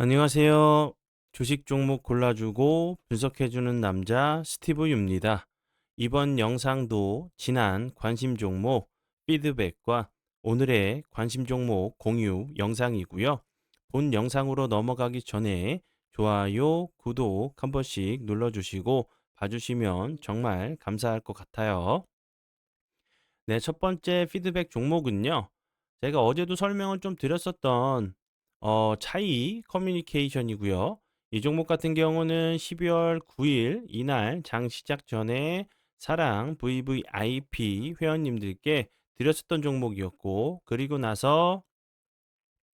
안녕하세요. 주식 종목 골라주고 분석해주는 남자 스티브 유입니다. 이번 영상도 지난 관심 종목 피드백과 오늘의 관심 종목 공유 영상이고요. 본 영상으로 넘어가기 전에 좋아요, 구독 한 번씩 눌러주시고 봐주시면 정말 감사할 것 같아요. 네, 첫 번째 피드백 종목은요. 제가 어제도 설명을 좀 드렸었던 어, 차이 커뮤니케이션이고요. 이 종목 같은 경우는 12월 9일 이날 장 시작 전에 사랑 VVIP 회원님들께 드렸었던 종목이었고, 그리고 나서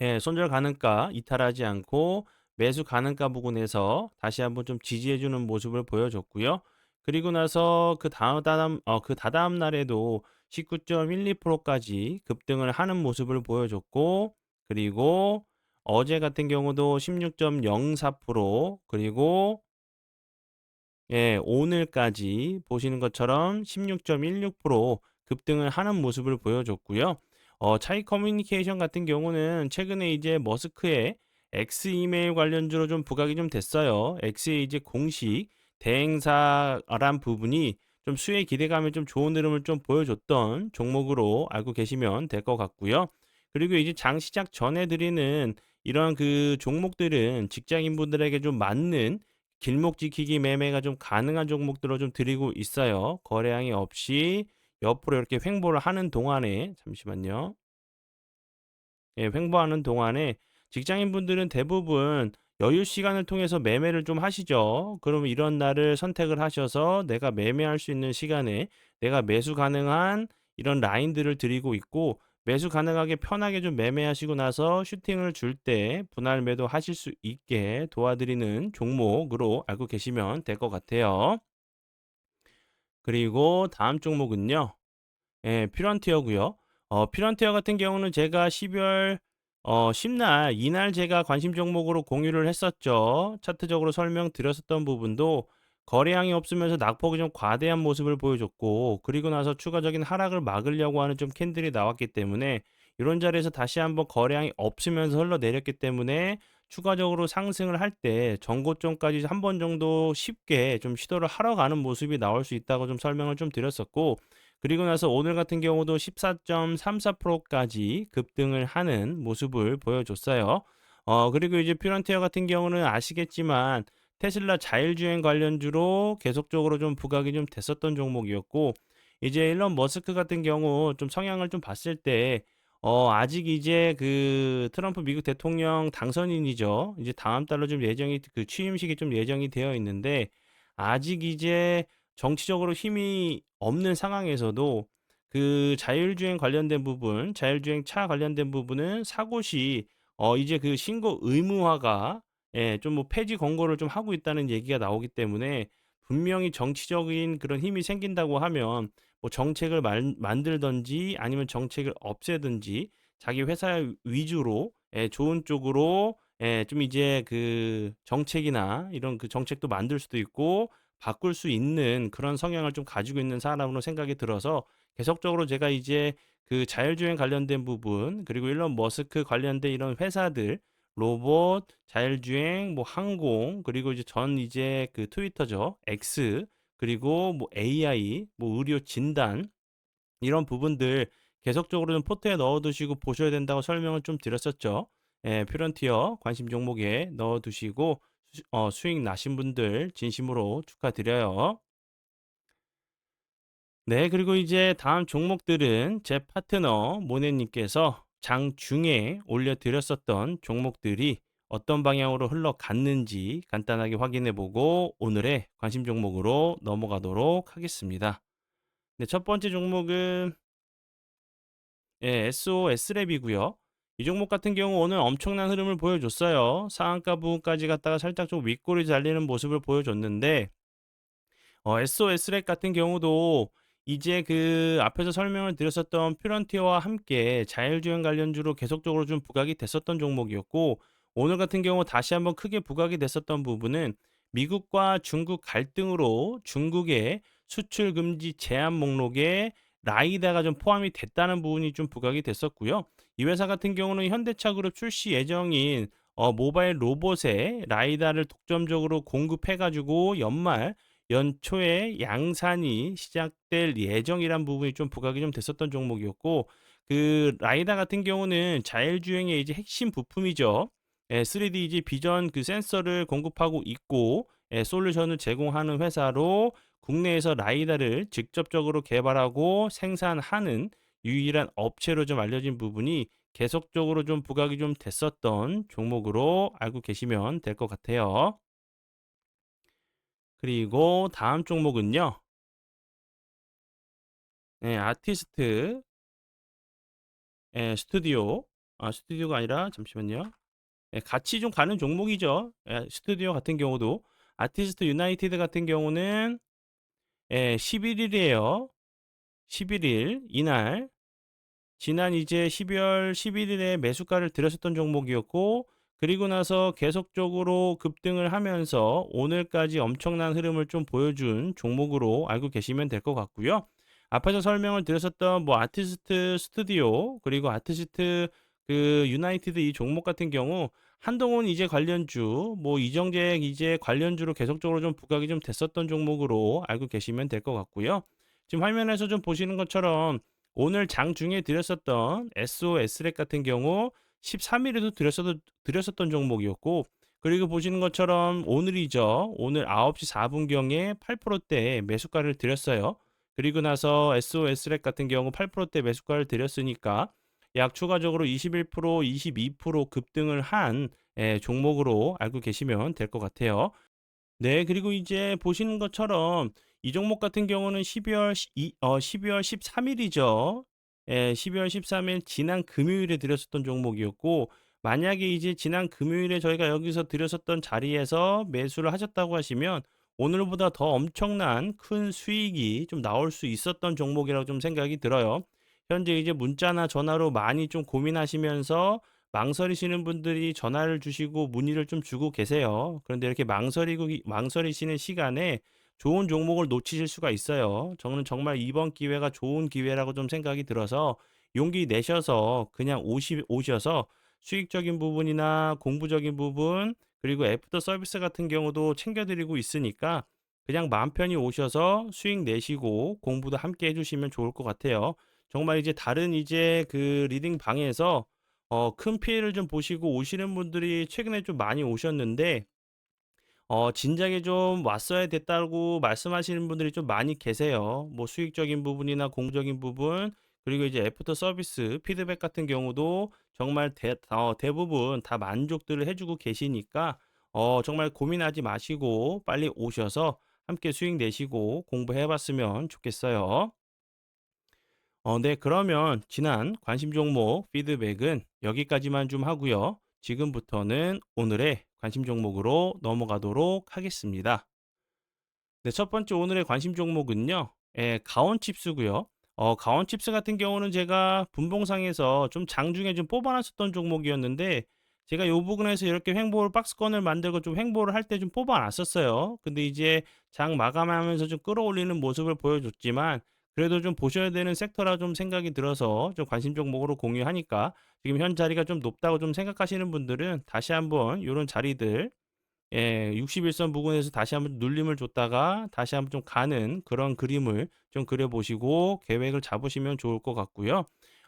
예, 손절 가능가 이탈하지 않고 매수 가능가 부근에서 다시 한번 좀 지지해주는 모습을 보여줬고요. 그리고 나서 그 다음 다음 어, 그 다다음 날에도 19.12%까지 급등을 하는 모습을 보여줬고, 그리고 어제 같은 경우도 16.04% 그리고 예, 오늘까지 보시는 것처럼 16.16% 급등을 하는 모습을 보여줬고요. 어, 차이 커뮤니케이션 같은 경우는 최근에 이제 머스크의 X 이메일 관련주로 좀 부각이 좀 됐어요. X의 이제 공식 대행사란 부분이 좀 수혜 기대감에 좀 좋은 흐름을 좀 보여줬던 종목으로 알고 계시면 될 것 같고요. 그리고 이제 장 시작 전에 드리는 이런 그 종목들은 직장인분들에게 좀 맞는 길목 지키기 매매가 좀 가능한 종목들로 좀 드리고 있어요. 거래량이 없이 옆으로 이렇게 횡보를 하는 동안에 잠시만요. 예, 횡보하는 동안에 직장인분들은 대부분 여유 시간을 통해서 매매를 좀 하시죠. 그러면 이런 날을 선택을 하셔서 내가 매매할 수 있는 시간에 내가 매수 가능한 이런 라인들을 드리고 있고 매수 가능하게 편하게 좀 매매하시고 나서 슈팅을 줄 때 분할 매도 하실 수 있게 도와드리는 종목으로 알고 계시면 될 것 같아요. 그리고 다음 종목은요. 예, 피런티어고요. 어, 피런티어 같은 경우는 제가 12월 어, 10날 이날 제가 관심 종목으로 공유를 했었죠. 차트적으로 설명드렸었던 부분도 거래량이 없으면서 낙폭이 좀 과대한 모습을 보여줬고 그리고 나서 추가적인 하락을 막으려고 하는 좀 캔들이 나왔기 때문에 이런 자리에서 다시 한번 거래량이 없으면서 흘러내렸기 때문에 추가적으로 상승을 할 때 전고점까지 한 번 정도 쉽게 좀 시도를 하러 가는 모습이 나올 수 있다고 좀 설명을 좀 드렸었고 그리고 나서 오늘 같은 경우도 14.34%까지 급등을 하는 모습을 보여줬어요. 어, 그리고 이제 퓨런티어 같은 경우는 아시겠지만 테슬라 자율주행 관련주로 계속적으로 좀 부각이 좀 됐었던 종목이었고 이제 일론 머스크 같은 경우 좀 성향을 좀 봤을 때 어, 아직 이제 그 트럼프 미국 대통령 당선인이죠. 이제 다음 달로 좀 예정이 그 취임식이 좀 예정이 되어 있는데 아직 이제 정치적으로 힘이 없는 상황에서도 그 자율주행 관련된 부분, 자율주행 차 관련된 부분은 사고 시 어, 이제 그 신고 의무화가 예, 좀 뭐 폐지 권고를 좀 하고 있다는 얘기가 나오기 때문에 분명히 정치적인 그런 힘이 생긴다고 하면 뭐 정책을 만, 만들든지 아니면 정책을 없애든지 자기 회사 위주로 예, 좋은 쪽으로 예, 좀 이제 그 정책이나 이런 그 정책도 만들 수도 있고 바꿀 수 있는 그런 성향을 좀 가지고 있는 사람으로 생각이 들어서 계속적으로 제가 이제 그 자율주행 관련된 부분 그리고 일론 머스크 관련된 이런 회사들 로봇, 자율주행, 뭐 항공, 그리고 이제 전 이제 그 트위터죠. X, 그리고 뭐 AI, 뭐 의료 진단 이런 부분들 계속적으로 좀 포트에 넣어두시고 보셔야 된다고 설명을 좀 드렸었죠. 예, 퓨런티어 관심 종목에 넣어두시고 수, 어, 수익 나신 분들 진심으로 축하드려요. 네, 그리고 이제 다음 종목들은 제 파트너 모네님께서 장중에 올려드렸었던 종목들이 어떤 방향으로 흘러갔는지 간단하게 확인해 보고 오늘의 관심 종목으로 넘어가도록 하겠습니다. 네, 첫 번째 종목은 예, SOS랩이고요. 이 종목 같은 경우 오늘 엄청난 흐름을 보여줬어요. 상한가 부분까지 갔다가 살짝 좀 윗골이 달리는 모습을 보여줬는데 어, SOS랩 같은 경우도 이제 그 앞에서 설명을 드렸었던 퓨런티어와 함께 자율주행 관련주로 계속적으로 좀 부각이 됐었던 종목이었고 오늘 같은 경우 다시 한번 크게 부각이 됐었던 부분은 미국과 중국 갈등으로 중국의 수출 금지 제한 목록에 라이다가 좀 포함이 됐다는 부분이 좀 부각이 됐었고요. 이 회사 같은 경우는 현대차 그룹 출시 예정인 어, 모바일 로봇에 라이다를 독점적으로 공급해가지고 연말 연초에 양산이 시작될 예정이란 부분이 좀 부각이 좀 됐었던 종목이었고 그 라이다 같은 경우는 자율주행의 이제 핵심 부품이죠. 예, 3D 이제 비전 그 센서를 공급하고 있고 예, 솔루션을 제공하는 회사로 국내에서 라이다를 직접적으로 개발하고 생산하는 유일한 업체로 좀 알려진 부분이 계속적으로 좀 부각이 좀 됐었던 종목으로 알고 계시면 될 것 같아요. 그리고 다음 종목은요. 네, 아티스트 예, 스튜디오 아 스튜디오가 아니라 잠시만요. 예, 같이 좀 가는 종목이죠. 예, 스튜디오 같은 경우도 아티스트 유나이티드 같은 경우는 예, 11일이에요. 11일 이날 지난 이제 12월 11일에 매수가를 들였었던 종목이었고 그리고 나서 계속적으로 급등을 하면서 오늘까지 엄청난 흐름을 좀 보여준 종목으로 알고 계시면 될 것 같고요. 앞에서 설명을 드렸었던 뭐 아티스트 스튜디오 그리고 아티스트 그 유나이티드 이 종목 같은 경우 한동훈 이제 관련주 뭐 이정재 이제 관련주로 계속적으로 좀 부각이 좀 됐었던 종목으로 알고 계시면 될 것 같고요. 지금 화면에서 좀 보시는 것처럼 오늘 장 중에 드렸었던 SOS렉 같은 경우 13일에도 드렸었던, 드렸었던 종목이었고 그리고 보시는 것처럼 오늘이죠. 오늘 9시 4분경에 8%대 매수가를 드렸어요. 그리고 나서 SOS렉 같은 경우 8%대 매수가를 드렸으니까 약 추가적으로 21%, 22% 급등을 한 예, 종목으로 알고 계시면 될 것 같아요. 네, 그리고 이제 보시는 것처럼 이 종목 같은 경우는 12월 2, 어, 12월 13일이죠. 예, 12월 13일 지난 금요일에 드렸었던 종목이었고 만약에 이제 지난 금요일에 저희가 여기서 드렸었던 자리에서 매수를 하셨다고 하시면 오늘보다 더 엄청난 큰 수익이 좀 나올 수 있었던 종목이라고 좀 생각이 들어요. 현재 이제 문자나 전화로 많이 좀 고민하시면서 망설이시는 분들이 전화를 주시고 문의를 좀 주고 계세요. 그런데 이렇게 망설이고 망설이시는 시간에 좋은 종목을 놓치실 수가 있어요. 저는 정말 이번 기회가 좋은 기회라고 좀 생각이 들어서 용기 내셔서 그냥 오시, 오셔서 수익적인 부분이나 공부적인 부분 그리고 애프터 서비스 같은 경우도 챙겨드리고 있으니까 그냥 마음 편히 오셔서 수익 내시고 공부도 함께 해주시면 좋을 것 같아요. 정말 이제 다른 이제 그 리딩 방에서 어, 큰 피해를 좀 보시고 오시는 분들이 최근에 좀 많이 오셨는데 어, 진작에 좀 왔어야 됐다고 말씀하시는 분들이 좀 많이 계세요. 뭐 수익적인 부분이나 공적인 부분 그리고 이제 애프터 서비스 피드백 같은 경우도 정말 대, 어, 대부분 다 만족들을 해주고 계시니까 어, 정말 고민하지 마시고 빨리 오셔서 함께 수익 내시고 공부해 봤으면 좋겠어요. 어, 네, 그러면 지난 관심 종목 피드백은 여기까지만 좀 하고요. 지금부터는 오늘의 관심 종목으로 넘어가도록 하겠습니다. 네, 첫 번째 오늘의 관심 종목은요. 예, 가온칩스고요. 어, 가온칩스 같은 경우는 제가 분봉상에서 좀 장중에 좀 뽑아놨었던 종목이었는데 제가 이 부분에서 이렇게 횡보를 박스권을 만들고 좀 횡보를 할 때 좀 뽑아놨었어요. 근데 이제 장 마감하면서 좀 끌어올리는 모습을 보여줬지만 그래도 좀 보셔야 되는 섹터라 좀 생각이 들어서 좀 관심 종목으로 공유하니까 지금 현 자리가 좀 높다고 좀 생각하시는 분들은 다시 한번 이런 자리들 예, 61선 부근에서 다시 한번 눌림을 줬다가 다시 한번 좀 가는 그런 그림을 좀 그려보시고 계획을 잡으시면 좋을 것 같고요.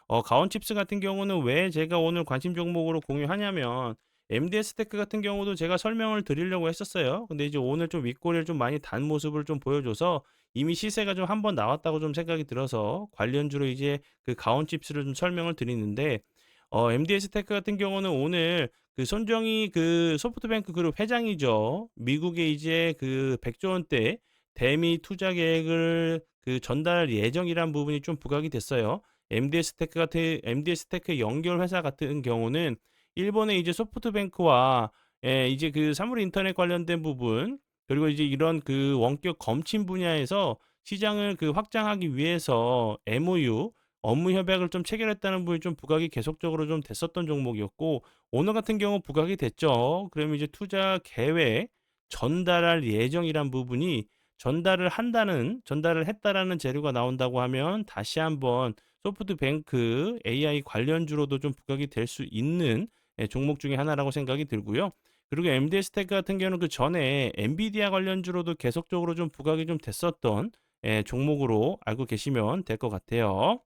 어, 가온칩스 같은 경우는 왜 제가 오늘 관심 종목으로 공유하냐면 MDS 테크 같은 경우도 제가 설명을 드리려고 했었어요. 근데 이제 오늘 좀 윗꼬리를 좀 많이 단 모습을 좀 보여줘서 이미 시세가 좀 한번 나왔다고 좀 생각이 들어서 관련주로 이제 그 가온 칩스를 좀 설명을 드리는데 어, MDS 테크 같은 경우는 오늘 그 손정희 그 소프트뱅크 그룹 회장이죠. 미국에 이제 그 100조 원대 대미 투자 계획을 그 전달 예정이란 부분이 좀 부각이 됐어요. MDS 테크 같은 MDS 테크 연결 회사 같은 경우는 일본의 이제 소프트뱅크와 예, 이제 그 사물 인터넷 관련된 부분 그리고 이제 이런 그 원격 검침 분야에서 시장을 그 확장하기 위해서 MOU 업무 협약을 좀 체결했다는 부분이 좀 부각이 계속적으로 좀 됐었던 종목이었고 오늘 같은 경우 부각이 됐죠. 그러면 이제 투자 계획 전달할 예정이란 부분이 전달을 한다는 전달을 했다라는 재료가 나온다고 하면 다시 한번 소프트뱅크 AI 관련주로도 좀 부각이 될 수 있는 예, 종목 중에 하나라고 생각이 들고요. 그리고 MDS 테크 같은 경우는 그 전에 엔비디아 관련주로도 계속적으로 좀 부각이 좀 됐었던 예, 종목으로 알고 계시면 될 것 같아요.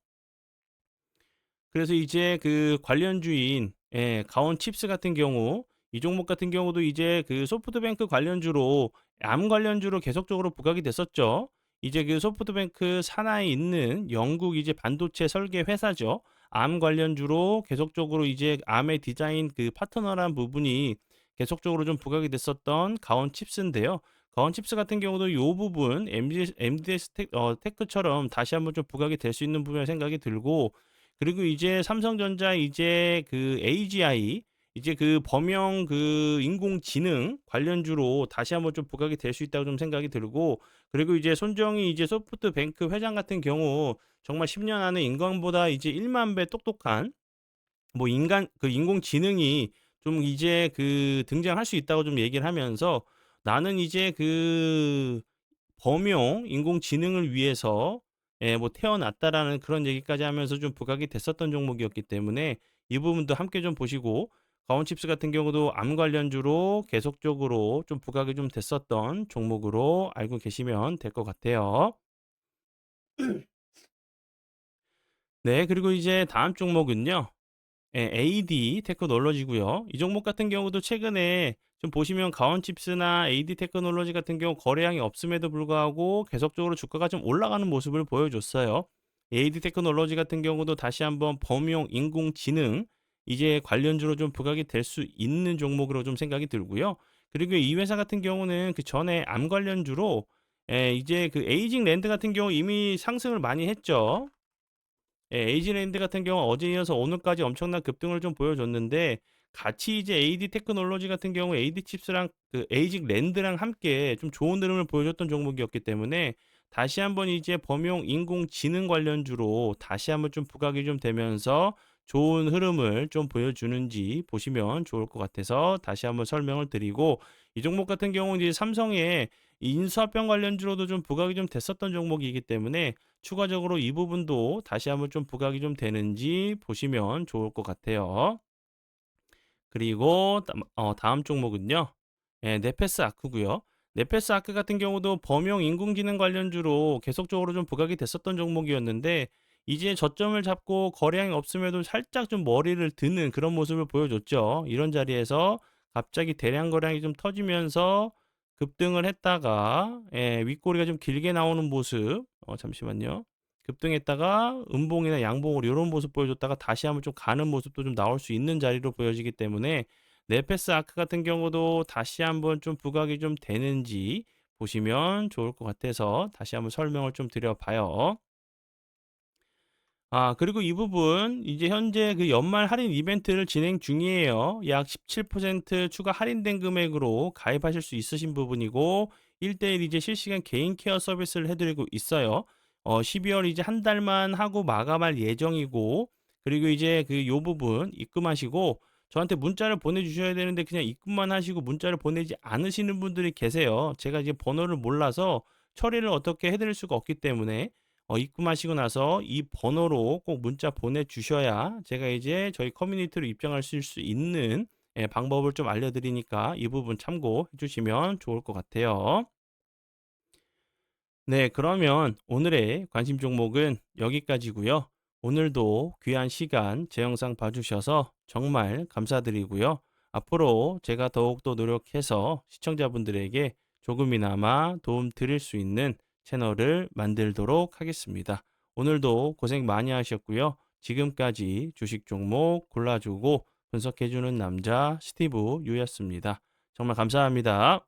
그래서 이제 그 관련주인 예, 가온 칩스 같은 경우 이 종목 같은 경우도 이제 그 소프트뱅크 관련주로 암 관련주로 계속적으로 부각이 됐었죠. 이제 그 소프트뱅크 산하에 있는 영국 이제 반도체 설계 회사죠. 암 관련주로 계속적으로 이제 암의 디자인 그 파트너란 부분이 계속적으로 좀 부각이 됐었던 가온 칩스인데요. 가온 칩스 같은 경우도 이 부분 MDS, MDS 테, 어, 테크처럼 다시 한번 좀 부각이 될 수 있는 부분에 생각이 들고 그리고 이제 삼성전자 이제 그 AGI 이제 그 범용 그 인공지능 관련주로 다시 한번 좀 부각이 될 수 있다고 좀 생각이 들고 그리고 이제 손정희 이제 소프트뱅크 회장 같은 경우 정말 10년 안에 인간보다 이제 1만 배 똑똑한 뭐 인간 그 인공지능이 좀 이제 그 등장할 수 있다고 좀 얘기를 하면서 나는 이제 그 범용 인공지능을 위해서 예, 뭐 태어났다라는 그런 얘기까지 하면서 좀 부각이 됐었던 종목이었기 때문에 이 부분도 함께 좀 보시고 가온칩스 같은 경우도 암 관련주로 계속적으로 좀 부각이 좀 됐었던 종목으로 알고 계시면 될 것 같아요. 네, 그리고 이제 다음 종목은요. 예, AD 테크놀로지고요. 이 종목 같은 경우도 최근에 좀 보시면 가온칩스나 AD 테크놀로지 같은 경우 거래량이 없음에도 불구하고 계속적으로 주가가 좀 올라가는 모습을 보여줬어요. AD 테크놀로지 같은 경우도 다시 한번 범용 인공지능 이제 관련주로 좀 부각이 될 수 있는 종목으로 좀 생각이 들고요. 그리고 이 회사 같은 경우는 그 전에 암 관련주로 예, 이제 그 에이징 랜드 같은 경우 이미 상승을 많이 했죠. 예, 에이지랜드 같은 경우 어제 이어서 오늘까지 엄청난 급등을 좀 보여줬는데 같이 이제 AD 테크놀로지 같은 경우 AD 칩스랑 그 에이직 랜드랑 함께 좀 좋은 흐름을 보여줬던 종목이었기 때문에 다시 한번 이제 범용 인공지능 관련주로 다시 한번 좀 부각이 좀 되면서 좋은 흐름을 좀 보여주는지 보시면 좋을 것 같아서 다시 한번 설명을 드리고 이 종목 같은 경우는 이제 삼성의 인수합병 관련주로도 좀 부각이 좀 됐었던 종목이기 때문에 추가적으로 이 부분도 다시 한번 좀 부각이 좀 되는지 보시면 좋을 것 같아요. 그리고 어, 다음 종목은요. 예, 네페스 아크고요. 네페스 아크 같은 경우도 범용 인공지능 관련주로 계속적으로 좀 부각이 됐었던 종목이었는데 이제 저점을 잡고 거래량이 없음에도 살짝 좀 머리를 드는 그런 모습을 보여줬죠. 이런 자리에서 갑자기 대량 거래량이 좀 터지면서 급등을 했다가 예, 윗꼬리가 좀 길게 나오는 모습 어, 잠시만요. 급등했다가 음봉이나 양봉으로 이런 모습 보여줬다가 다시 한번 좀 가는 모습도 좀 나올 수 있는 자리로 보여지기 때문에 네페스 아크 같은 경우도 다시 한번 좀 부각이 좀 되는지 보시면 좋을 것 같아서 다시 한번 설명을 좀 드려봐요. 아, 그리고 이 부분 이제 현재 그 연말 할인 이벤트를 진행 중이에요. 약 17% 추가 할인된 금액으로 가입하실 수 있으신 부분이고 1대1 이제 실시간 개인 케어 서비스를 해드리고 있어요. 어, 12월 이제 한 달만 하고 마감할 예정이고 그리고 이제 그 요 부분 입금하시고 저한테 문자를 보내주셔야 되는데 그냥 입금만 하시고 문자를 보내지 않으시는 분들이 계세요. 제가 이제 번호를 몰라서 처리를 어떻게 해드릴 수가 없기 때문에 어, 입금하시고 나서 이 번호로 꼭 문자 보내주셔야 제가 이제 저희 커뮤니티로 입장하실 수 있는 예, 방법을 좀 알려드리니까 이 부분 참고해 주시면 좋을 것 같아요. 네, 그러면 오늘의 관심 종목은 여기까지고요. 오늘도 귀한 시간 제 영상 봐주셔서 정말 감사드리고요. 앞으로 제가 더욱더 노력해서 시청자분들에게 조금이나마 도움 드릴 수 있는 채널을 만들도록 하겠습니다. 오늘도 고생 많이 하셨고요. 지금까지 주식 종목 골라주고 분석해주는 남자 스티브 유였습니다. 정말 감사합니다.